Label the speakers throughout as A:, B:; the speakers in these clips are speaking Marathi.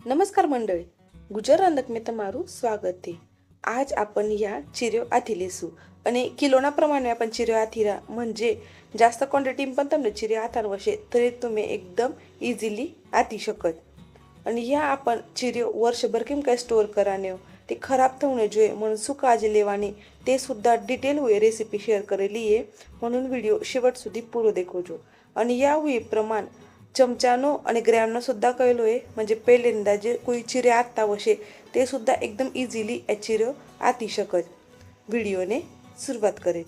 A: नमस्कार मंडळी. गुजर रंधक में तमारू स्वागत. आहे आज आपण या चिऱ्यो आथिलेसू અને आणि किलोनाप्रमाणे आपण चिरव आथिरा म्हणजे जास्त क्वांटिटी पण તમને ચીર્યા હાથાર વશે तरी तुम्ही एकदम इझिली आती शकत. आणि ह्या आपण चिऱ्यो वर्षभर केम काय स्टोअर कराने ते खराब થવું ન म्हणून શું काळजी लेवाने ते सुद्धा डिटेल હોય रेसिपी शेअर करेली आहे म्हणून व्हिडिओ शेवट સુધી પૂરો દેખો જો या हुई प्रमाण चमच्यानो आणि ग्रॅमनं सुद्धा कळलो आहे म्हणजे पहिल्यांदा जे कोई चिरे आत्ता वशे ते सुद्धा एकदम इझिली या चिरं आती शकत व्हिडिओने सुरुवात करेच.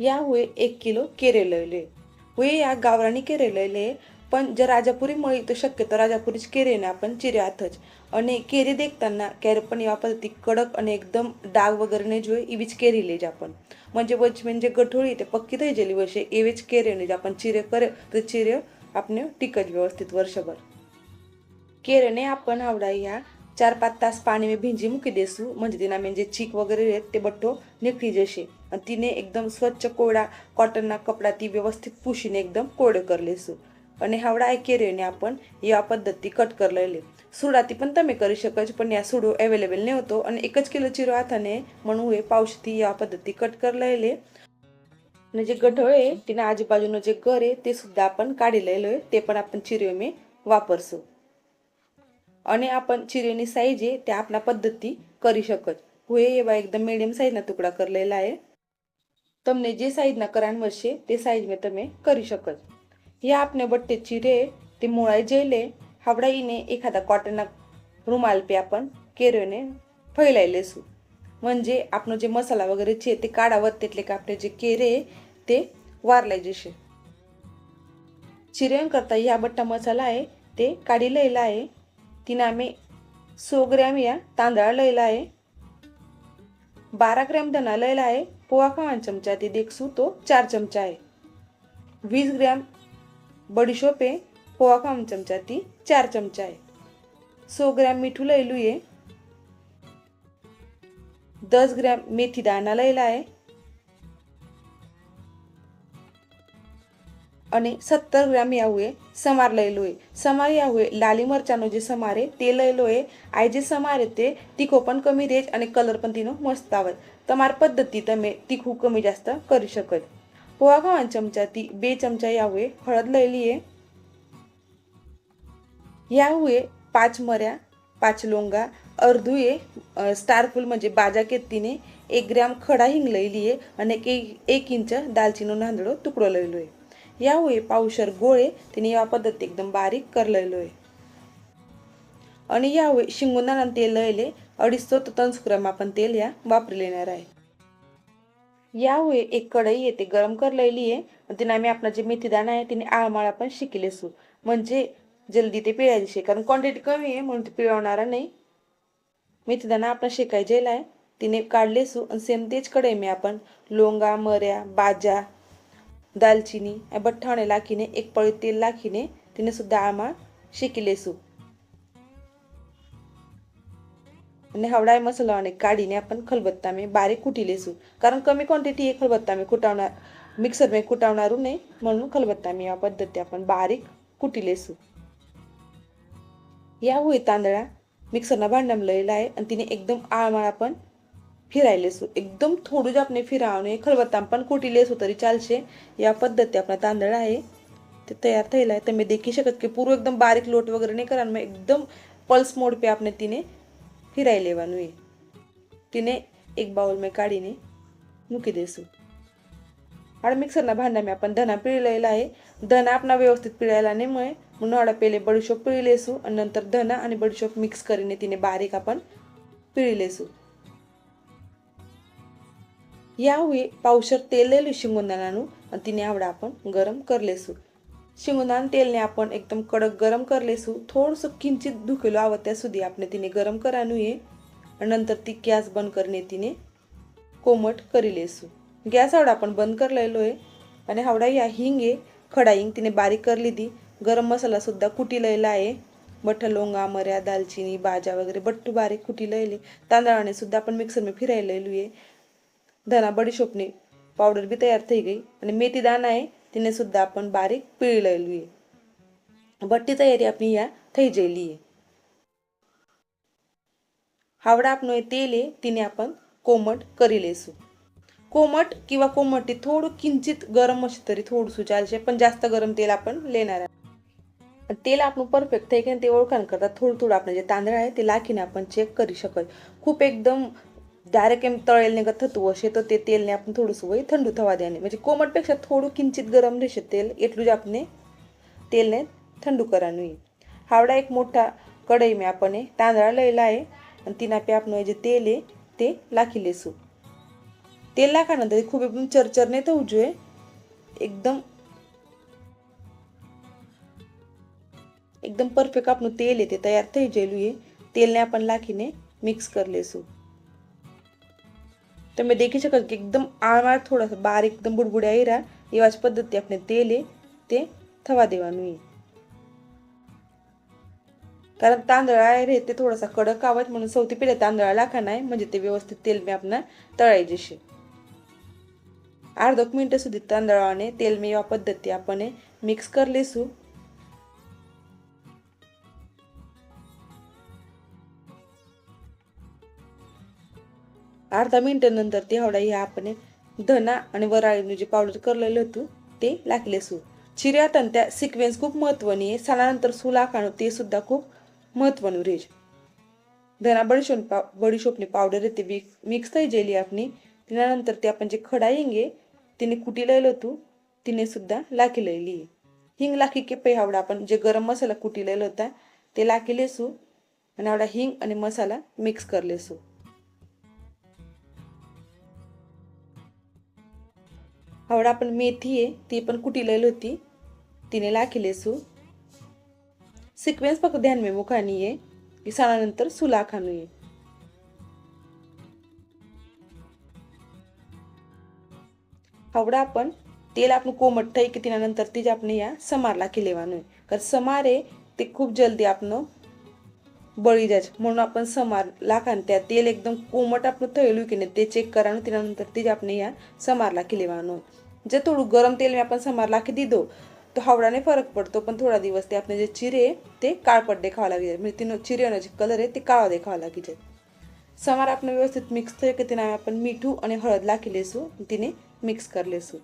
A: या हुए एक किलो केरे लयले हुए या गावराणी केरे लयले पण जर राजापुरी मळी तर शक्यतो राजापुरीच केरेने आपण चिर्यातच आणि केरी देखताना केरी पण वापर ती कडक आणि एकदम डाग वगैरे नाही जो इवीच केरी लिहिजे आपण. म्हणजे वच म्हणजे गठोळी ते पक्की थैजेली वर्षे एवेच केरेने जे आपण चिरे करे तर चिरे आपण टिकज व्यवस्थित वर्षभर. केरेने आपण आवडा या चार पाच तास पाणी मी भिंजी मुकी देसू म्हणजे तिना म्हणजे चीक वगैरे आहेत ते बट्टो निखळी जसे आणि तिने एकदम स्वच्छ कोळा कॉटनना कपडा ती व्यवस्थित पुशीने एकदम कोडे करलेसू आणि हावडा ऐकेरीने आपण या पद्धती कट करलेले. सुडाती पण तमी करू शकत पण या सुडो अवेलेबल नाही होतो आणि एकच किलो चिरो हाताने म्हणू हे पावशती या पद्धती कट करलेले. आणि जे गढळ आहे तिने आजूबाजून जे घर आहे ते सुद्धा आपण काढलेलं आहे ते पण आपण चिरो मी वापरसो. आणि आपण चिरोनी साईज आहे ते आपल्या पद्धती करू शकत. हुए हे एकदम मिडियम साईजना तुकडा करलेला आहे. तमने जे साईजना करान वर्षे ते साईज मी तमे करू शकत. या आपने बट्टे चिरे ते मुळाय जेले हावडाईने एखादा कॉटन रुमाल पे आपण केरोने फैलायलेसू म्हणजे आपण जे मसाला वगैरे चे ते काढावं त्यातले का आपले जे केरे ते वारलाय जसे करता ह्या बट्टा मसाला आहे ते काढी लयला आहे. तिने आम्ही सो ग्रॅम या तांदळा लयला आहे. बारा ग्रॅम धना लयला आहे. पोहा खावा चमचा ते देखसू तो चार चमचा आहे. वीस ग्रॅम बडीशोप आहे पोहा खावा चमचा ती चार चमचा आहे सो ग्रॅम मीठू लयलू आहे दस ग्रॅम मेथी दाणा લયેલા आहे અને સત્તર ગ્રામ યાવું એ સમાર લયેલું એ સમાર યાવું એ લાલી મરચાનો જે સમાર છે તે લયેલો એ આ જે સમાર છે તે તીખો પણ કમી રહે અને કલર પણ તેનો મસ્ત આવે તમારી પદ્ધતિ તમે તીખું કમી જાસ્ત કરી શકો पोहा खा चमचा ती बे चमचा यावे हळद लयली आहे पाच मऱ्या पाच लोंगा अर्धुये स्टारफुल म्हणजे बाजा केत्तीने एक ग्रॅम खडा हिंग लयली आहे आणि एक एक इंच दालचिनी नांदळ तुकडो लयलो आहे यावे पावशर गोळे तिने या पद्धत एकदम बारीक कर लयलो आहे आणि यावे शिंगुदाना तेल लयले अडीच तो तन सुक्रम आपण तेल या वापरलेणार आहे. यावे एक कढई आहे ते गरम कर लेली आहे आणि तिने आम्ही आपला जे मेथीदाणा आहे तिने आळमाळ आपण शिकेले असू म्हणजे जल्दी ते पिळायचे शे कारण क्वांटिटी कमी आहे म्हणून ते पिळवणारा नाही मेथीदाणा आपण शेकायजेला आहे तिने काढले सू आणि सेम तेच कढई मी आपण लोंगा मऱ्या बाजा दालचिनी बठ्ठावणे लाखीने एक पळी तेल लाखीने तिने सुद्धा आळमाळ शिकले सू आणि हवडाय मसाला आणि काढीने आपण खलबत्तामे बारीक कुटी लेसू कारण कमी क्वांटिटी आहे खलबत्तामे कुटावणार मिक्सरमे कुटावणारू नाही म्हणून खलबत्तामे या पद्धती आपण बारीक कुटी लेसू या होई तांदळा मिक्सरना भांडम लयला आहे आणि तिने एकदम आळमाळ आपण फिरायला लेसू एकदम थोडूच जे आपण फिरावणे खलबत्ताम पण कुटी लेसू तरी चालशे या पद्धती आपला तांदळ आहे ते तयार थैला आहे तर मी देखी शकत की पूर्व एकदम बारीक लोट वगैरे नाही करा मग एकदम पल्स मोडपे आपण तिने ફિરાઈ લેવાનું એ તેને એક બાઉલમાં કાઢીને મૂકી દઈશું હાડ મિક્સરના ભાંડામાં आपण ધના પીળી લેલા आहे ધના આપણા વ્યવસ્થિત પીળાયેલા નહીં મળે म्हणून हळा पहिले बडीशोप पिळी लेसू आणि नंतर धना आणि बडीशोप मिक्स કરીને तिने बारीक आपण पिळी लेसू यावेळी पावशर तेल લેલું શિંગોદાણાનું અને તેને આવડે आपण ગરમ કરી લેશું शिंगणान तेल ने आपण एकदम कडक गरम कर लेसू थोडस किंचित धुकेलो आवत्यासुदी आपण तिने गरम करानू ये नंतर ती गॅस बंद करणे तिने कोमट करी लेसू. गॅस हावडा आपण बंद कर लिहिलोय आणि हावडा या हिंगे खडाईंग तिने बारीक करली ती. गरम मसाला सुद्धा कुटी लिहिला आहे. बठ लोंगा मऱ्या दालचिनी भाज्या वगैरे बट्टू बारीक कुटी लिहिले तांदळाने सुद्धा आपण मिक्सरने फिरायला लिहिलो आहे. धना बडीशोपणे पावडर बी तयार थई गई. आणि मेथी दाना आहे तिने सुद्धा आपण बारीक पिळलेली भट्टी बट्टी तयारी आपली या थैजेली हावडा आपण तेले तिने आपण कोमट તેને આપણ કોમટ किंवा कोमटी थोड किंचित गरम अशी तरी थोडंसं चालशे पण जास्त गरम तेल आपण लेणार तेल आपण परफेक्ट आहे की ते ओळखण करता थोडं थोडं आपण जे तांदळ आहे ते लाखीने आपण चेक करू शकत. खूप एकदम डायरेक्ट एम तळेल का થતું હશે તો તે તેલને આપણે થોડું શું હોય, ઠંડુ થવા દેવાનું. म्हणजे કોમટપેક્ષા થોડું કિંચિત ગરમ રહેશે તેલ, એટલું જ આપણે તેલને ઠંડુ કરવાનું હાવડા એક મોટા કઢાઈમાં આપણને તાંદળા લઈ એ અને તેના પે આપણું જે તેલ એ તે નાખી લેશું. તેલ નાખવાના નથી, ખૂબ એકદમ ચરચર નહીં થવું જોઈએ. એકદમ એકદમ પરફેક્ટ આપણું તેલ એ તે તૈયાર થઈ જયેલું એ તેલને આપણે લાખીને મિક્સ કરી લેશું. તમે દેખી શકો કે એકદમ આમાં થોડા બહાર એકદમ બુડબુડ્યા રહ્યા એવા જ પદ્ધતિ આપણે તેલે તે થવા દેવાનું એ कारण तांदळ आहे ते थोडासा कडक आवत म्हणून सवती पहिल्या तांदळा लाखा नाही म्हणजे ते व्यवस्थित तेल मी आपण तळाय जशी अर्धोक मिनटं સુધી तांदळाने तेल मी या पद्धती आपण मिक्स कर लेसू अर्धा मिनटानंतर ते हावडा ह्या आपण धना आणि वराळीनं जे पावडर करलेलं होतं ते लागले सू आणि त्या सिक्वेन्स खूप महत्वनी आहे. सणानंतर सू लाखाण ते सुद्धा खूप महत्वनु रेज. धना बडीशोन पाव बडीशोपने पावडर येते मिक्स थी जेली आपली. त्यानंतर ते आपण जे खडा येंगे तिने कुटी लिहिलं होतं. तिने सुद्धा लाखी लिहिली हिंग लाखी के पै हावडा आपण जे गरम मसाला कुटी लयला होता ते लाखी लेसू आणि हावडा हिंग आणि मसाला मिक्स करलेसू आवड आपण मेथी आहे ती पण कुटिलेली होती. तिने लाखिले सू. सिक्वेन्स फक्त ध्यानमे मुखानी आहे. सणानंतर सुला खानू ये हावडा आपण तेल आपण कोमट आहे की तिनंतर तिच्या आपण या समारला केलेवानू कारण समार आहे ते खूप जल्दी आपण જલ્દી આપનો બળી જાય છે म्हणून आपण समार લાખાને ત્યાં તેલ એકદમ કોમટ આપણું થયેલું કે ને તે ચેક કરવાનું તેના નંતરથી જ આપણે યા સમાર લાખી લેવાનું જે થોડું ગરમ તેલ મેં आपण સમાર લાખી દીધો તો હાવડાને ફરક પડતો પણ થોડા દિવસ તે આપણે જે ચીરે તે કાળપટ દેખાવા લાગી જાય म्हणजे તેનો ચીરેનો જે કલર आहे તે કાળો દેખાવા લાગી જાય સમાર આપણે વ્યવસ્થિત મિક્સ થયો કે તેના आपण મીઠું અને હળદ લાખી લેશું તેને મિક્સ કરી લેશું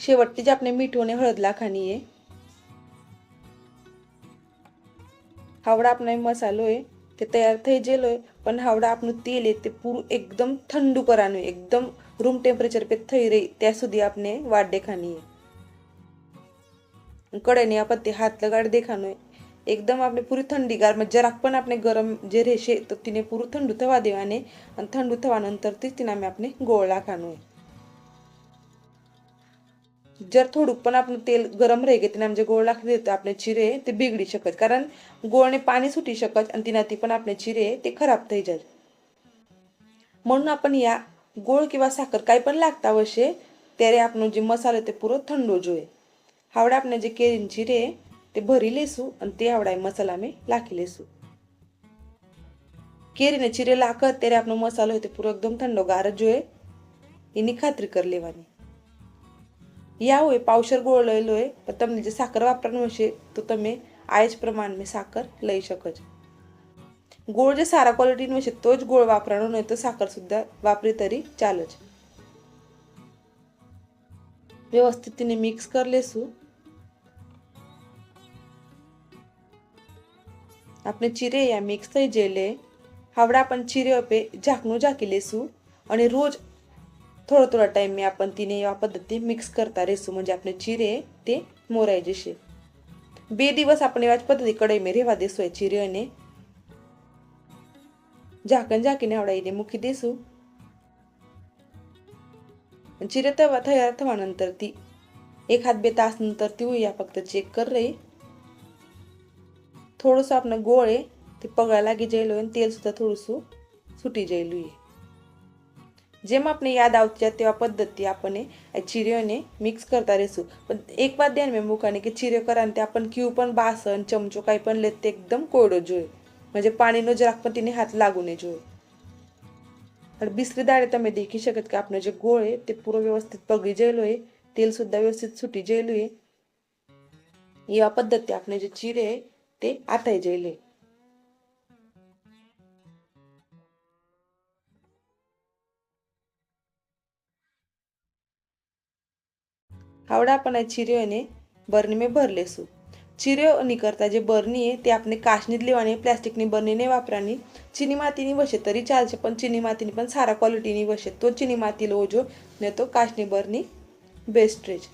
A: शेवटची जी આપણે મીઠું અને હળદ લાખવાની आहे હાવડા આપણે મસાલો आहे તે તૈયાર થઈ ગયેલો હોય પણ હાવડા આપણું તેલ आहे તે પૂરું એકદમ ઠંડુ કરવાનું હોય એકદમ રૂમ ટેમ્પરેચર पे થઈ રહી ત્યાં સુધી આપણે વાટ દેખાની કડાઈને આપણે તે હાથ લગાડી દેખાનું હોય એકદમ આપણે પૂરી ઠંડી ગારમાં જરાક પણ આપણે ગરમ જે રહેશે તો તેને પૂરું ઠંડુ થવા દેવાને અને ઠંડુ થવાનંતરથી જ તેનામાં આપણે ગોળ નાખવાનું હોય जर થોડુંક પણ આપણું તેલ ગરમ રહી ગયું તેના જે ગોળ નાખી દે તો આપણે ચીરે તે બિગડી શકે કારણ ગોળને પાણી છૂટી શકે અને તેનાથી પણ આપણે ચીરે તે ખરાબ થઈ જાય म्हणून आपण या गोळ किंवा साखर काही पण लागता હશે ત્યારે આપણો જે મસાલો તે પૂરો ઠંડો જોઈએ હાવડા આપણે જે કેરીની ચીરે તે ભરી લેશું અને તે આવડા મસાલા મેં લાખી લેશું કેરીને ચીરે લાખ ત્યારે આપણો મસાલો તે પૂરો એકદમ ઠંડો ગાર જ જોઈએ એની ખાતરી કરી લેવાની યા હોય પાવશર ગોળ લઈ લો એ તમને જે સાકર વાપરવાનું હશે તો તમે આ જ પ્રમાણમાં સાકર લઈ શકો છો ગોળ જે સારા ક્વોલિટીનું હશે તો જ ગોળ વાપરવાનો નહીં તો સાકર સુદ્ધા વાપરી તરી ચાલે છે વ્યવસ્થિત તેને મિક્સ કરી લેશું આપણે ચીરે યા મિક્સ થઈ જઈ લે હવડા પણ ચીરે આપે ઝાકનું ઝાકી લેશું અને રોજ थोडा थोडा टाइम मी आपण तिने या पद्धती मिक्स करता रेसो म्हणजे आपले चिरे ते मोरायचे बे दिवस आपण याच पद्धती कडई मी रेवा देसोय चिरे आणि झाकण झाकी नेवडाई मुखी देसू. चिरे तवा तयार थवानंतर ती एक हात बे तास ती ती या फक्त चेक कर रे. थोडस आपण गोळे ते पगळा लागे जेलो आणि तेल सुद्धा थोडस सुटी जेलू आहे જેમ આપણે યાદ આવતી તેવા પદ્ધતિ આપણને ચીરીઓને મિક્સ કરતા રહીશું પણ એક વાત ધ્યાનમાં મૂકવાની કે ચીરીઓ કરવાને તે आपण ક્યू પણ બાસણ ચમચો કાંઈ પણ લે તે એકદમ કોરડો જોઈએ म्हणजे પાણીનો જરાક પણ તેને હાથ લાગુ નહીં જોઈએ અને બિસરી દાળે તમે દેખી શકત કે આપણો જે ગોળ છે તે પૂરો વ્યવસ્થિત પગળી ગયેલો હોય તેલ સુદ્ધા વ્યવસ્થિત છૂટી જયેલું એ એવા પદ્ધતિ આપણે જે ચીરે તે આથાઈ જયેલે આવડા આપણે ચીર્યો એને બરણીમાં ભરી લેશું. ચીર્યો નહીં કરતા જે બરણી એ તે આપણે કાચની જ લેવાની, પ્લાસ્ટિકની બરણીને વાપરવાની ચીની માતીની વસે તરી ચાલશે, પણ ચીની માતીની પણ સારા ક્વોલિટીની વસે તો ચીની માતી લોજો ને તો કાચની બરની બેસ્ટ રહે છે.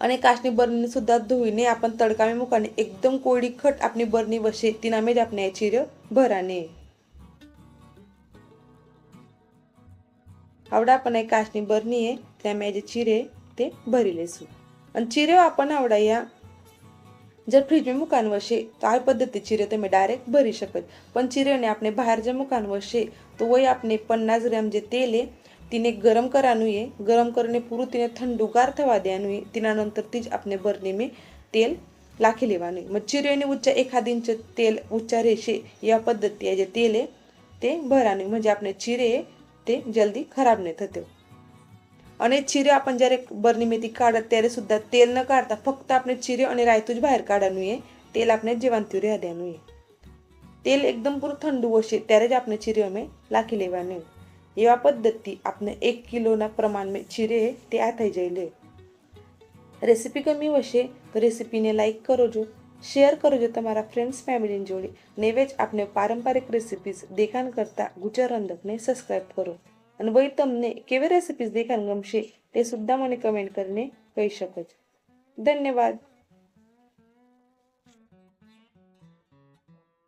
A: અને કાચની બરણીને સુદ્ધા ધોઈને आपण તડકામાં મૂકવાની. એકદમ કોળી ખટ આપણી બરની વસે તેનામે જ આપણે ચીર્યો ભરાને. આવડા પણ કાચની બરણીએ ત્યાં મેં જે ચીરે ते भरिले सू आणि चिरे आपण आवडाया. जर फ्रीज में मुकान वसे काय पद्धती चिरे तुम्ही डायरेक्ट भरी शकत. पण चिरेने आपले बाहेर जे मुकान वसे तो वय आपले पन्नास ग्रॅम जे तेल आहे तिने गरम करानु ये गरम करणे पुरु तिने थंडुगार थवा द्यानु ये तिनानंतर तीच आपले भरणे मी तेल लाखी लेवानु मग चिरेने उच्च एखाद इंच तेल उच्च रेषे या पद्धती जे तेल आहे ते भरानु म्हणजे आपले चिरे ते जलदी खराब नाही थते. અને ચીરે આપણે જ્યારે બરની મેથી કાઢત ત્યારે સુધા તેલ ન કાઢતા, ફક્ત આપણે ચીરે અને રાયતું જ બહાર કાઢવાનું એ તેલ આપણે જેવાનું રહ્યા દેવાનું એ. તેલ એકદમ પૂરું ઠંડુ હશે ત્યારે જ આપણે ચીરે અમે લાખી લેવાનું. એવા પદ્ધતિ આપણે એક કિલોના પ્રમાણમાં ચીરે તે આ થઈ જઈ લે. રેસીપી ગમી હશે તો રેસીપીને લાઇક કરો જો, શેર કરો જો તમારા ફ્રેન્ડ્સ, ફેમિલીની જોડે. ને જ આપણે પારંપરિક રેસીપીઝ દેખાણ કરતાં ગુજર રંધકને સબસ્ક્રાઈબ કરો. અને ભાઈ તમને કેવી રેસિપીઝ દેખાણ ગમશે તે સુદ્ધા મને કમેન્ટ કરીને કહી શકો છો. ધન્યવાદ.